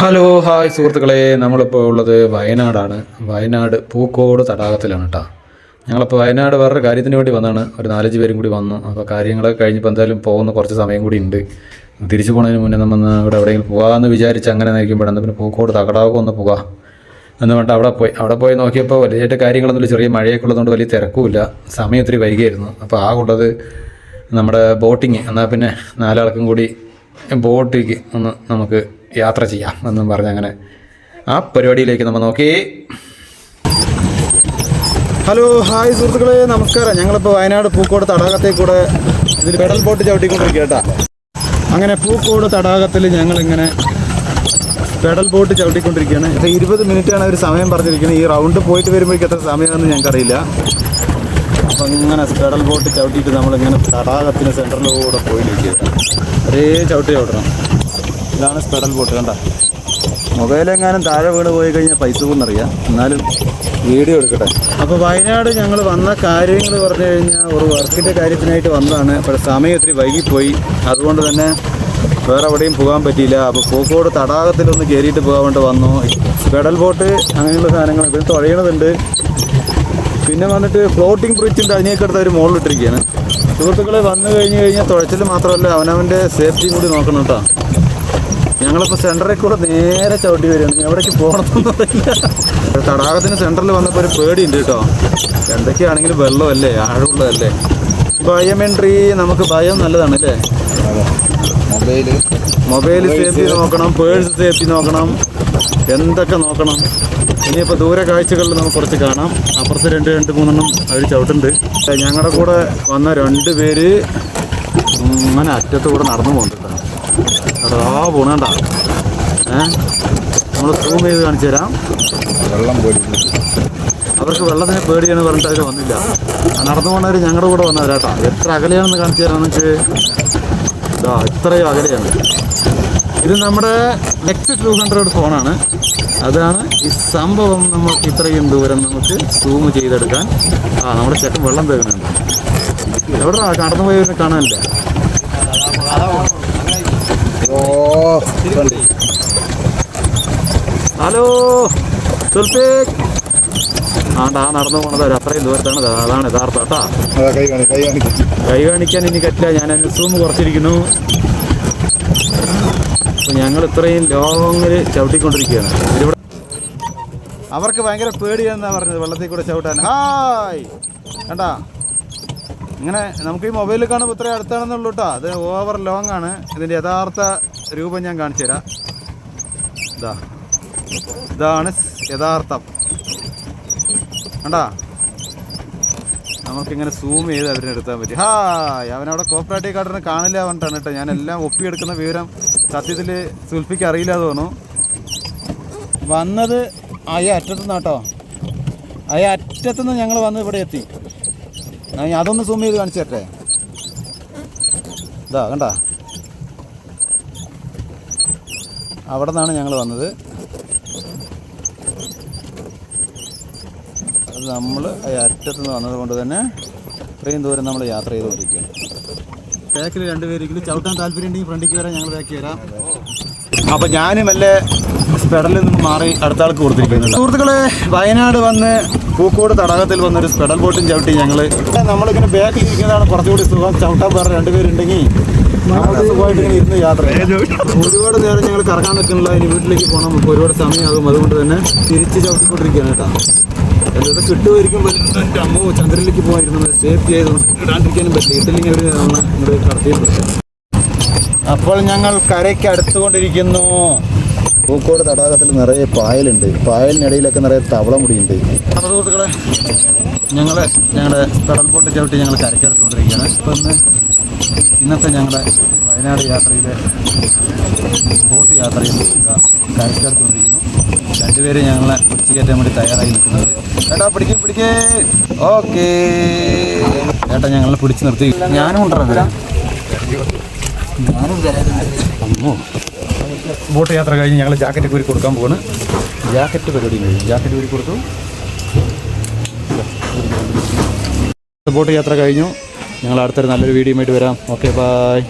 Hello hi സുഹൃത്തുക്കളെ. നമ്മളിപ്പോൾ ഉള്ളത് വയനാടാണ്. വയനാട് പൂക്കോട് തടാകത്തിലാണ് കേട്ടോ ഞങ്ങളിപ്പോൾ വയനാട് വേറൊരു കാര്യത്തിന് വേണ്ടി വന്നാണ്. ഒരു നാലഞ്ച് പേരും കൂടി വന്നു. അപ്പോൾ കാര്യങ്ങളൊക്കെ കഴിഞ്ഞപ്പോൾ എന്തായാലും പോകുന്ന കുറച്ച് സമയം കൂടി ഉണ്ട്. തിരിച്ചു പോകുന്നതിന് മുന്നേ നമ്മൾ ഇവിടെ എവിടെയെങ്കിലും പോകാമെന്ന് വിചാരിച്ച് അങ്ങനെ നയിക്കുമ്പോഴാണ് പിന്നെ പൂക്കോട് തകടാകം ഒന്ന് പോകാം. എന്ന് പറഞ്ഞിട്ട് അവിടെ പോയി. അവിടെ പോയി നോക്കിയപ്പോൾ വലിയായിട്ട് കാര്യങ്ങളൊന്നുമില്ല. ചെറിയ മഴയൊക്കെ ഉള്ളതുകൊണ്ട് വലിയ തിരക്കുമില്ല. സമയം ഒത്തിരി വൈകിയായിരുന്നു. അപ്പോൾ ആ ഉള്ളത് നമ്മുടെ ബോട്ടിങ്. എന്നാൽ പിന്നെ നാലാൾക്കും കൂടി ബോട്ടിക്ക് ഒന്ന് നമുക്ക് യാത്ര ചെയ്യാം എന്നും പറഞ്ഞ് അങ്ങനെ ആ പരിപാടിയിലേക്ക് നമ്മൾ നോക്കി. ഹലോ ഹായ് സുഹൃത്തുക്കളെ നമസ്കാരം. ഞങ്ങളിപ്പോൾ വയനാട് പൂക്കോട് തടാകത്തിൽ കൂടെ ഇതിൽ പെഡൽ ബോട്ട് ചവിട്ടിക്കൊണ്ടിരിക്കുക അങ്ങനെ പൂക്കോട് തടാകത്തിൽ ഞങ്ങളിങ്ങനെ പെഡൽ ബോട്ട് ചവിട്ടിക്കൊണ്ടിരിക്കുകയാണ്. ഇപ്പോൾ ഇരുപത് മിനിറ്റാണ് അവർ സമയം പറഞ്ഞിരിക്കുന്നത്. ഈ റൗണ്ട് പോയിട്ട് വരുമ്പോഴേക്കും എത്ര സമയമാണെന്ന് ഞങ്ങൾക്കറിയില്ല. അപ്പം ഇങ്ങനെ പെഡൽ ബോട്ട് ചവിട്ടിയിട്ട് നമ്മളിങ്ങനെ തടാകത്തിന് സെന്ററിലൂടെ പോയിരിക്കുക ഒരേ ചവിട്ടി ചവിട്ടണം. ഇതാണ് സ്പെഡൽ ബോട്ട് കണ്ട? മൊബൈലെങ്ങാനും താഴെ വീണ് പോയി കഴിഞ്ഞാൽ പൈസ പോകുന്നറിയാം. എന്നാലും വീഡിയോ എടുക്കട്ടെ. അപ്പോൾ വയനാട് ഞങ്ങൾ വന്ന കാര്യങ്ങൾ പറഞ്ഞു കഴിഞ്ഞാൽ ഒരു വർക്കിന്റെ കാര്യത്തിനായിട്ട് വന്നതാണ്. അപ്പോൾ സമയം ഒത്തിരി വൈകിപ്പോയി. അതുകൊണ്ട് തന്നെ വേറെ എവിടെയും പോകാൻ പറ്റിയില്ല. അപ്പോൾ പൂക്കോട് തടാകത്തിലൊന്ന് കയറിയിട്ട് പോകാൻ വേണ്ടി വന്നു. പെഡൽ ബോട്ട് അങ്ങനെയുള്ള സാധനങ്ങൾ ഇതിൽ തുഴയണതുണ്ട്. പിന്നെ വന്നിട്ട് ഫ്ലോട്ടിംഗ് ബ്രിഡ്ജിന്റെ അതിനേക്കടുത്ത് അവർ മുകളിലിട്ടിരിക്കുകയാണ് സുഹൃത്തുക്കളെ വന്നു കഴിഞ്ഞ് കഴിഞ്ഞാൽ തുഴച്ചിൽ മാത്രമല്ല അവനവന്റെ സേഫ്റ്റിയും കൂടി നോക്കണം കേട്ടോ. ഞങ്ങളിപ്പോൾ സെന്ററിൽ കൂടെ നേരെ ചവിട്ടി വരികയാണ്. എവിടേക്ക് പോകണമെന്ന് അറിയില്ല. തടാകത്തിന് സെന്ററിൽ വന്നപ്പോൾ ഒരു പേടിയുണ്ട് കേട്ടോ. എന്തൊക്കെയാണെങ്കിലും വെള്ളമല്ലേ ആഴമുള്ളതല്ലേ. ഭയം എൻട്രി നമുക്ക് ഭയം നല്ലതാണ് അല്ലേ മൊബൈൽ മൊബൈൽ സേഫ്റ്റി നോക്കണം പേഴ്സ് സേഫ്റ്റി നോക്കണം എന്തൊക്കെ നോക്കണം. ഇനിയിപ്പോൾ ദൂരെ കാഴ്ചകളിൽ നമുക്ക് കുറച്ച് കാണാം. അപ്പുറത്ത് രണ്ട് രണ്ട് മൂന്നെണ്ണം അവർ ചവിട്ടുണ്ട്. ഞങ്ങളുടെ കൂടെ വന്ന രണ്ട് പേര് അങ്ങനെ അറ്റത്ത് കൂടെ നടന്നു പോകുന്നുണ്ട് കേട്ടോ. അതാ പോണണ്ട ഏ? നമ്മൾ സൂം ചെയ്ത് കാണിച്ചു തരാം. വെള്ളം പോലും അവർക്ക് വെള്ളത്തിന് പേടിയാണ് പറഞ്ഞിട്ട് അവർ വന്നില്ല. നടന്നു പോകുന്നവർ ഞങ്ങളുടെ കൂടെ വന്നവരാട്ടോ എത്ര അകലെയാണെന്ന് കാണിച്ചു തരാന്ന് വെച്ചാൽ ഇതാ ഇത്രയും അകലെയാണ്. ഇത് നമ്മുടെ നെക്സ്റ്റ് ടു ഹൺഡ്രഡ് ഫോണാണ്. അതാണ് ഈ സംഭവം നമുക്ക് ഇത്രയും ദൂരം നമുക്ക് സൂം ചെയ്തെടുക്കാൻ. ആ നമ്മുടെ ചേട്ടൻ വെള്ളം തേക്കുന്നുണ്ട്. എവിടെ നടന്നു പോയവരെ കാണാനില്ല. ഹലോ സുൽഫേക്. ആണ്ടാ നടന്നു പോണത് അത്രയും ദൂരത്താണ്. അതാണ് യഥാർത്ഥ കേട്ടാ. കൈ കാണി കൈ കാണിക്കാൻ ഇനി പറ്റില്ല. ഞാൻ അതിന് സൂം കുറച്ചിരിക്കുന്നു. ഞങ്ങൾ ഇത്രയും ലോങ്ങിൽ ചവിട്ടിക്കൊണ്ടിരിക്കുകയാണ്. ഇവിടെ അവർക്ക് ഭയങ്കര പേടിയാണെന്നാണ് പറഞ്ഞത്. വെള്ളത്തിൽ കൂടെ ചവിട്ടാൻ. ഹായ്. കണ്ടാ? ഇങ്ങനെ നമുക്ക് ഈ മൊബൈലിൽ കാണുമ്പോൾ ഇത്രയും അടുത്താണെന്നുള്ളൂ കേട്ടോ അത് ഓവർ ലോങ് ആണ്. ഇതിന്റെ യഥാർത്ഥ രൂപം ഞാൻ കാണിച്ചു തരാം. ഇതാ. ഇതാണ് യഥാർത്ഥം. കണ്ടാ? നമുക്കിങ്ങനെ സൂം ചെയ്ത് അവരിനെ എടുത്താൻ പറ്റി. ഹായ് അവനവിടെ കോപ്പറേറ്റീവ് കാർഡിനെ കാണില്ല പറഞ്ഞിട്ടാണ് കേട്ടോ ഞാനെല്ലാം ഒപ്പിയെടുക്കുന്ന വിവരം സത്യത്തിൽ സുൽഫിക്ക് അറിയില്ല തോന്നുന്നു. വന്നത് അയ അറ്റത്തുനിന്നാട്ടോ അയ അറ്റത്തുനിന്ന് ഞങ്ങൾ വന്ന് ഇവിടെ എത്തി. ഞാൻ അതൊന്ന് സൂം ചെയ്ത് കാണിച്ചു തരട്ടെ? ഇതാ കണ്ട? അവിടെ നിന്നാണ് ഞങ്ങൾ വന്നത്. നമ്മൾ അറ്റത്ത് നിന്ന് വന്നത് കൊണ്ട് തന്നെ ഇത്രയും ദൂരം നമ്മൾ യാത്ര ചെയ്തുകൊണ്ടിരിക്കുകയാണ്. ബാക്കിൽ രണ്ടുപേരെങ്കിലും ചവിട്ടാൻ താല്പര്യം ഉണ്ടെങ്കിൽ ഫ്രണ്ടിക്ക് വരാൻ ഞങ്ങൾ ബാക്കി വരാം. അപ്പം ഞാനും വല്ലേ സ്പെഡലിൽ നിന്ന് മാറി അടുത്ത ആൾക്ക് കൊടുത്തിരിക്കുന്നുണ്ട്. സുഹൃത്തുക്കളെ വയനാട് വന്ന് പൂക്കോട് തടാകത്തിൽ വന്നൊരു സ്പെഡൽ ബോട്ടും ചവിട്ടി ഞങ്ങൾ നമ്മളിങ്ങനെ ബാക്കിൽ ഇരിക്കുന്നതാണ് കുറച്ചുകൂടി സുഖം. ചവിട്ടാൻ വേറെ രണ്ടുപേരുണ്ടെങ്കിൽ നമുക്ക് സുഖമായിട്ട് ഇങ്ങനെ ഇരുന്ന് യാത്ര. ഒരുപാട് നേരം ഞങ്ങൾ കറങ്ങാൻ നിൽക്കുന്നില്ല. ഇനി വീട്ടിലേക്ക് പോകണം. ഇപ്പോൾ ഒരുപാട് സമയമാകും. അതുകൊണ്ട് തന്നെ തിരിച്ച് ചവിട്ടിക്കൊണ്ടിരിക്കുകയാണ് കേട്ടോ. എന്നിട്ട് കിട്ടുമായിരിക്കും എന്റെ അമ്മ ചന്ദ്രനിലേക്ക് പോകാതിരുന്നു സേഫ്റ്റി ആയതുകൊണ്ട് കിട്ടാണ്ടിരിക്കാനും പറ്റില്ല. കിട്ടില്ലെങ്കിൽ അവർ നമ്മളെ ഇങ്ങോട്ട് കടത്തിയിട്ട് അപ്പോൾ ഞങ്ങൾ കരയ്ക്ക് അടുത്തുകൊണ്ടിരിക്കുന്നു. പൂക്കോട് തടാകത്തിൽ നിറയെ പായലുണ്ട്. പായലിനിടയിലൊക്കെ നിറയെ തവള മുടിയുണ്ട് അപ്പോൾ സുഹൃത്തുക്കളെ ഞങ്ങൾ ഞങ്ങളുടെ കടൽ ബോട്ട് ചവിട്ടി ഞങ്ങൾ കരയ്ക്ക് അടുത്തുകൊണ്ടിരിക്കുകയാണ്. ഇപ്പം ഇന്ന് ഇന്നത്തെ ഞങ്ങളുടെ വയനാട് യാത്രയിലെ ബോട്ട് യാത്രയിൽ കരയ്ക്ക് അടുത്തുകൊണ്ടിരിക്കുന്നു. രണ്ടുപേരും ഞങ്ങളെ പിടിച്ചു കയറ്റാൻ വേണ്ടി തയ്യാറായി നിൽക്കുന്നത്. ചേട്ടാ പിടിക്കേ പിടിക്കേ. ഓക്കേ. ചേട്ടാ ഞങ്ങളെ പിടിച്ചു നിർത്തി. ഞാനും അമ്മോ ബോട്ട് യാത്ര കഴിഞ്ഞ് ഞങ്ങൾ ജാക്കറ്റ് കൂരി കൊടുക്കാൻ പോവാണ്. ജാക്കറ്റ് പരിപാടി കഴിഞ്ഞു. ജാക്കറ്റ് കൂരി കൊടുത്തു. ബോട്ട് യാത്ര കഴിഞ്ഞു. ഞങ്ങൾ അടുത്തൊരു നല്ലൊരു വീഡിയോ ആയിട്ട് വരാം. Okay bye